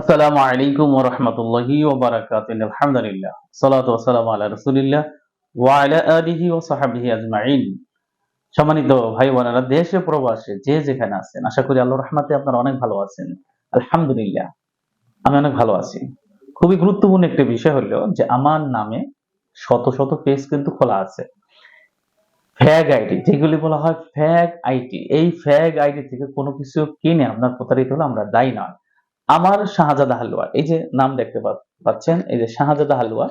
আসসালামু আলাইকুম ওয়া রাহমাতুল্লাহি ওয়া বারাকাতুহু আলহামদুলিল্লাহ, সালাতু ওয়া সালামু আলা রাসূলিল্লাহ ওয়া আলা আলিহি ওয়া সাহবিহি আজমাইন। সম্মানিত ভাই বোনেরা দেশে প্রবাসে যে যেখানে আছেন, আশা করি আল্লাহর রহমতে আপনারা অনেক ভালো আছেন। আলহামদুলিল্লাহ, আমি অনেক ভালো আছি। খুবই গুরুত্বপূর্ণ একটি বিষয় হলো যে আমার নামে শত শত পেজ কিন্তু খোলা আছে। ফ্যাগ আইডি, যেগুলি বলা হয় ফ্যাগ আইডি, এই ফ্যাগ আইডি থেকে কোনো কিছু কিনে আপনার প্রতারিত হলে আমরা দায়ী নয়। আমার শাহজাদা হালুয়া, এই যে নাম দেখতে পাচ্ছেন, এই যে শাহজাদা হালুয়া।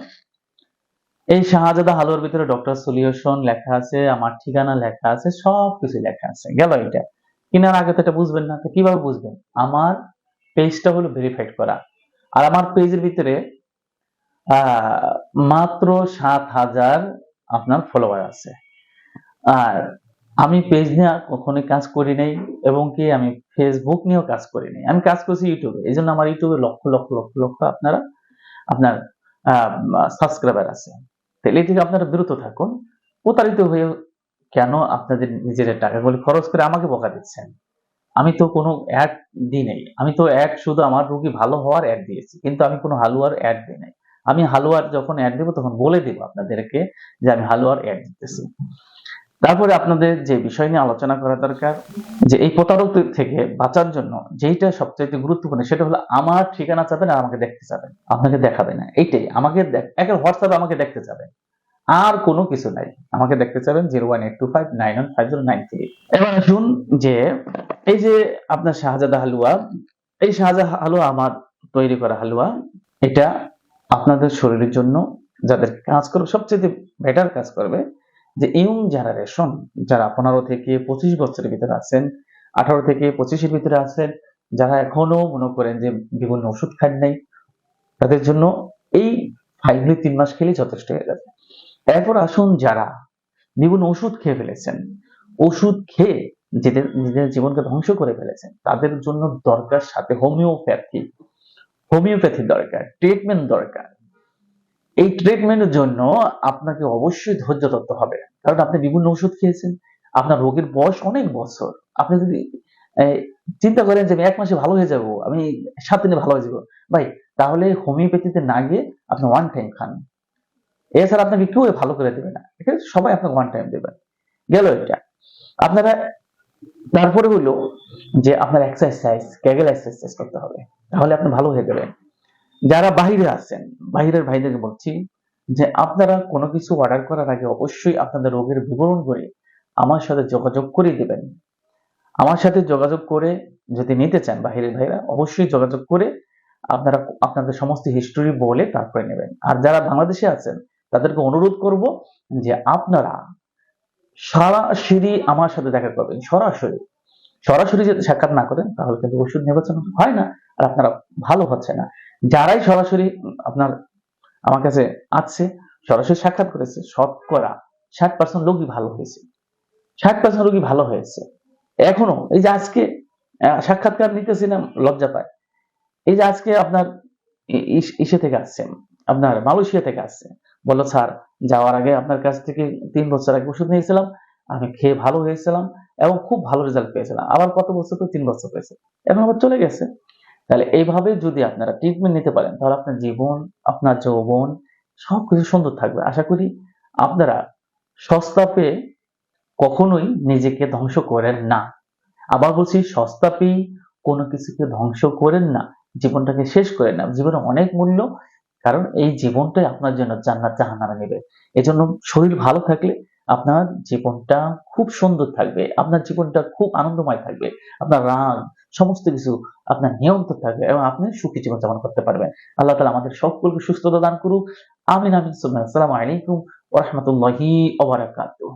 এই শাহজাদা হালুয়ার ভিতরে ডক্টর সলিউশন লেখা আছে, আমার ঠিকানা লেখা আছে সব কিছু লেখা আছে। গেল এটা। কিনার আগে তো এটা বুঝবেন না, তো কীভাবে বুঝবেন? আমার পেজটা হলো ভেরিফাইড করা। আর আমার পেজের ভিতরে মাত্র সাত হাজার আপনার ফলোয়ার আছে। আর আমি পেজ নিয়ে কখনোই কাজ করি নাই এবং কি আমি ফেসবুক নিয়েও কাজ করি নাই। আমি কাজ করছি ইউটিউবে এই জন্য আমার ইউটিউবে লক্ষ লক্ষ লক্ষ লক্ষ আপনারা, আপনার সাবস্ক্রাইবার আছে। তাহলে থেকে আপনারা বিরত থাকুন। প্রতারিত হয়ে কেন আপনাদের নিজের টাকাগুলি খরচ করে আমাকে বকা দিচ্ছেন? আমি তো কোনো অ্যাড দিই নাই। আমি তো অ্যাড শুধু আমার রোগী ভালো হওয়ার অ্যাড দিয়েছি। কিন্তু আমি কোনো হালুয়ার অ্যাড দিই নাই। আমি হালুয়ার যখন অ্যাড দেবো তখন বলে দেবো আপনাদেরকে যে আমি হালুয়ার অ্যাড দিতেছি। তারপরে আপনাদের যে বিষয় নিয়ে আলোচনা করা দরকার, যে এই প্রতারক থেকে বাঁচার জন্য যেইটা সবচেয়ে গুরুত্বপূর্ণ সেটা হলো আমার ঠিকানা চাবেন আর আমাকে দেখতে চাবেন, আপনাকে দেখাবে না। এইটাই, আমাকে একের হোয়াটসঅ্যাপে আমাকে দেখতে চাবেন। আর কোনো কিছু নাই। আমাকে দেখতে চাবেন zero one eight two five nine one five zero nine three. এবার আসুন যে এই যে আপনার শাহজাদা হালুয়া, এই শাহজাদা হালুয়া আমার তৈরি করা হালুয়া, এটা আপনাদের শরীরের জন্য যাদের কাজ করবে সবচেয়ে বেটার কাজ করবে যে ইয়ং জেনারেশন যারা পনেরো থেকে পঁচিশ বছরের ভিতরে আছেন, আঠারো থেকে পঁচিশের ভিতরে আছেন, যারা এখনও মনে করেন যে বিভিন্ন ওষুধ খান নাই, তাদের জন্য এই ফাইভলি তিন মাস খেলেই যথেষ্ট হয়ে যাবে। এরপর আসুন যারা বিভিন্ন ওষুধ খেয়ে ফেলেছেন, ওষুধ খেয়ে যেদের নিজের জীবনকে ধ্বংস করে ফেলেছেন, তাদের জন্য দরকার সাথে হোমিওপ্যাথি হোমিওপ্যাথি দরকার ট্রিটমেন্ট দরকার। এই ট্রিটমেন্টের জন্য আপনাকে অবশ্যই ধৈর্য ধরতে হবে। কারণ আপনি বিভিন্ন ওষুধ খেয়েছেন, আপনার রোগের বয়স অনেক বছর। আপনি যদি চিন্তা করেন যে আমি এক মাসে ভালো হয়ে যাব, আমি সাত দিনে ভালো হয়ে যাব, ভাই, তাহলে হোমিওপ্যাথিতে না গিয়ে আপনি ওয়ান টাইম খান। এছাড়া আপনাকে কেউ ভালো করে দেবে না। আছে? সবাই আপনাকে ওয়ান টাইম দেবেন গেল এটা। আপনারা, তারপরে হলো যে আপনার এক্সারসাইজ ক্যাগেল এক্সারসাইজ করতে হবে। তাহলে আপনি ভালো হয়ে যাবেন। যারা বাইরে আছেন বাইরের ভাইদেরকে বলছি যে আপনারা কোনো কিছু অর্ডার করার আগে অবশ্যই আপনাদের রোগের বিবরণ করে আমার সাথে যোগাযোগ করে দিবেন। আমার সাথে যোগাযোগ করে যদি নিতে চান বাহিরের ভাইরা, অবশ্যই যোগাযোগ করে আপনারা আপনাদের সমস্ত হিস্টোরি বলে তারপরে নেবেন। আর যারা বাংলাদেশে আছেন, তাদেরকে অনুরোধ করব যে আপনারা সরাসরি আমার সাথে দেখা করবেন, সরাসরি। সরাসরি যদি সাক্ষাৎ না করেন, তাহলে কিন্তু ওষুধ নির্বাচন হয় না, আর আপনারা ভালো হচ্ছে না। যারাই সরাসরি আপনার আমার কাছে আছে সরাসরি সাক্ষাৎ করেছে, শতকরা ষাট পার্সেন্ট রোগী ভালো হয়েছে। ষাট পার্সেন্ট রোগী ভালো হয়েছে। এখনও এই যে আজকে সাক্ষাৎকার নিতেছি না লজ্জা পায় এই যে আজকে আপনার ইসে থেকে আসছেন, আপনার মালয়েশিয়া থেকে আসছে বলল, স্যার, যাওয়ার আগে আপনার কাছ থেকে তিন বছর আগে ওষুধ নিয়েছিলাম, আমি খেয়ে ভালো হয়েছিলাম এবং খুব ভালো রেজাল্ট পেয়েছিলাম। আবার কত বছর তো তিন বছর পেয়েছে এখন আবার চলে গেছে। তাহলে এইভাবে যদি আপনারা ট্রিটমেন্ট নিতে পারেন, তাহলে আপনার জীবন, আপনার যৌবন সবকিছু সুন্দর থাকবে। আশা করি আপনারা সস্তা পেয়ে কখনোই নিজেকে ধ্বংস করেন না। আবার বলছি, সস্তা পেয়ে কোনো কিছুকে ধ্বংস করেন না। জীবনটাকে শেষ করেন না। জীবনে অনেক মূল্য, কারণ এই জীবনটাই আপনার জন্য জান্নাত, জাহান্নামে নেবে এজন্য শরীর ভালো থাকলে আপনার জীবনটা খুব সুন্দর থাকবে, আপনার জীবনটা খুব আনন্দময় থাকবে, আপনার রাগ, সমস্ত কিছু আপনার নিয়ন্ত্রণ থাকবে এবং আপনি সুখী জীবন যাপন করতে পারবেন। আল্লাহ তালা আমাদের সকলকে সুস্থতা দান করুক। আমিন আমিন আসসালামু আলাইকুম ওরহমতুল্লাহি ওবরাকাতুহ